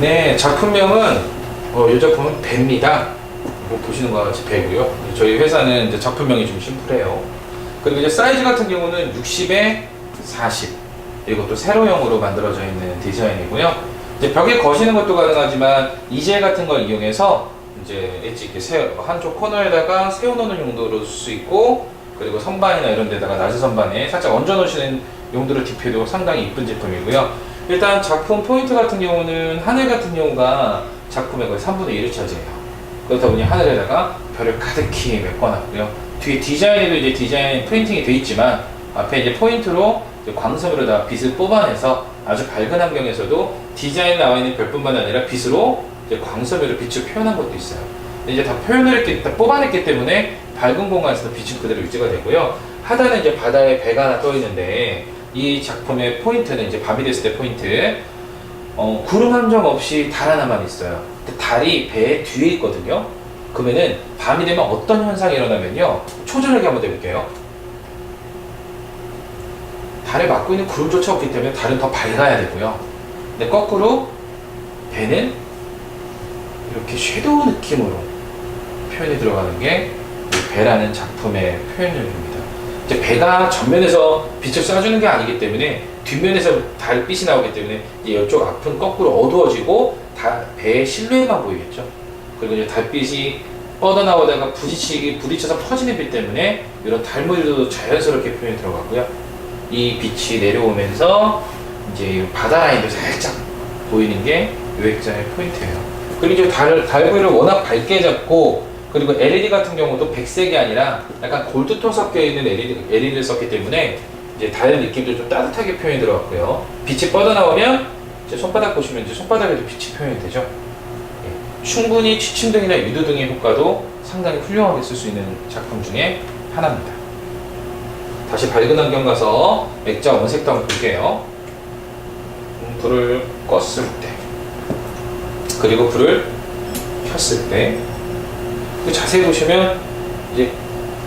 네, 작품명은 어, 이 작품은 배입니다. 뭐 보시는 것 같이 배고요. 저희 회사는 이제 작품명이 좀 심플해요. 그리고 이제 사이즈 같은 경우는 60에 40. 이것도 세로형으로 만들어져 있는 디자인이고요. 이제 벽에 거시는 것도 가능하지만 이젤 같은 걸 이용해서 이제 엣지 이렇게 세, 한쪽 코너에다가 세워놓는 용도로 쓸 수 있고 그리고 선반이나 이런 데다가 낮은 선반에 살짝 얹어 놓으시는 용도로 디표도 상당히 이쁜 제품이고요. 일단 작품 포인트 같은 경우는 하늘 같은 경우가 작품의 거의 3분의 1을 차지해요. 그렇다 보니 하늘에다가 별을 가득히 메꿔놨고요. 뒤에 디자인에도 이제 디자인 프린팅이 돼 있지만 앞에 이제 포인트로 광섬으로다 빛을 뽑아내서 아주 밝은 환경에서도 디자인 나와 있는 별뿐만 아니라 빛으로 이제 광섬으로 빛을 표현한 것도 있어요. 이제 다 표현을 했기, 다 뽑아냈기 때문에 밝은 공간에서 빛은 그대로 유지가 되고요. 하단에 이제 바다에 배가 하나 떠 있는데 이 작품의 포인트는 이제 밤이 됐을 때 포인트 어, 구름 한점 없이 달 하나만 있어요. 근데 달이 배 뒤에 있거든요. 그러면은 밤이 되면 어떤 현상이 일어나면요. 초저녁에 한번 해볼게요. 달에 맞고 있는 구름조차 없기 때문에 달은 더 밝아야 되고요. 근데 거꾸로 배는 이렇게 섀도우 느낌으로 표현이 들어가는 게이 배라는 작품의 표현력입니다. 이제 배가 전면에서 빛을 쏴주는 게 아니기 때문에 뒷면에서 달빛이 나오기 때문에 이제 이쪽 앞은 거꾸로 어두워지고 다 배의 실루엣만 보이겠죠. 그리고 이제 달빛이 뻗어나오다가 부딪히기 부딪혀서 퍼지는 빛 때문에 이런 달머리도 자연스럽게 표현이 들어가고요. 이 빛이 내려오면서 이제 이 바다 라인도 살짝 보이는 게 요액자의 포인트예요. 그리고 이제 달, 달구이를 워낙 밝게 잡고 그리고 LED 같은 경우도 백색이 아니라 약간 골드톤 섞여 있는 LED, LED를 썼기 때문에 이제 달 느낌도 좀 따뜻하게 표현이 들어갔고요. 빛이 뻗어나오면 이제 손바닥 보시면 이제 손바닥에도 빛이 표현이 되죠. 예. 충분히 취침등이나 유도등의 효과도 상당히 훌륭하게 쓸 수 있는 작품 중에 하나입니다. 다시 밝은 환경 가서 액자 원색도 한번 볼게요. 음, 불을 껐을 때 그리고 불을 켰을 때 그 자세히 보시면 이제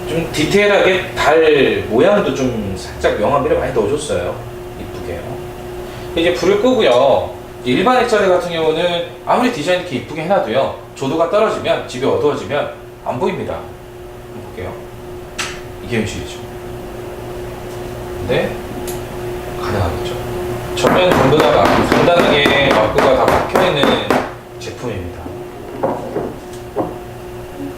좀 디테일하게 달 모양도 좀 살짝 명암비를 많이 넣어줬어요. 이쁘게요. 이제 불을 끄고요. 일반 액자리 같은 경우는 아무리 디자인 이렇게 이쁘게 해놔도요. 조도가 떨어지면 집이 어두워지면 안 보입니다. 볼게요. 이게 현실이죠. 근데 가능하겠죠. 전면 전부 다 막- 간단하게 마크가 다 박혀있는.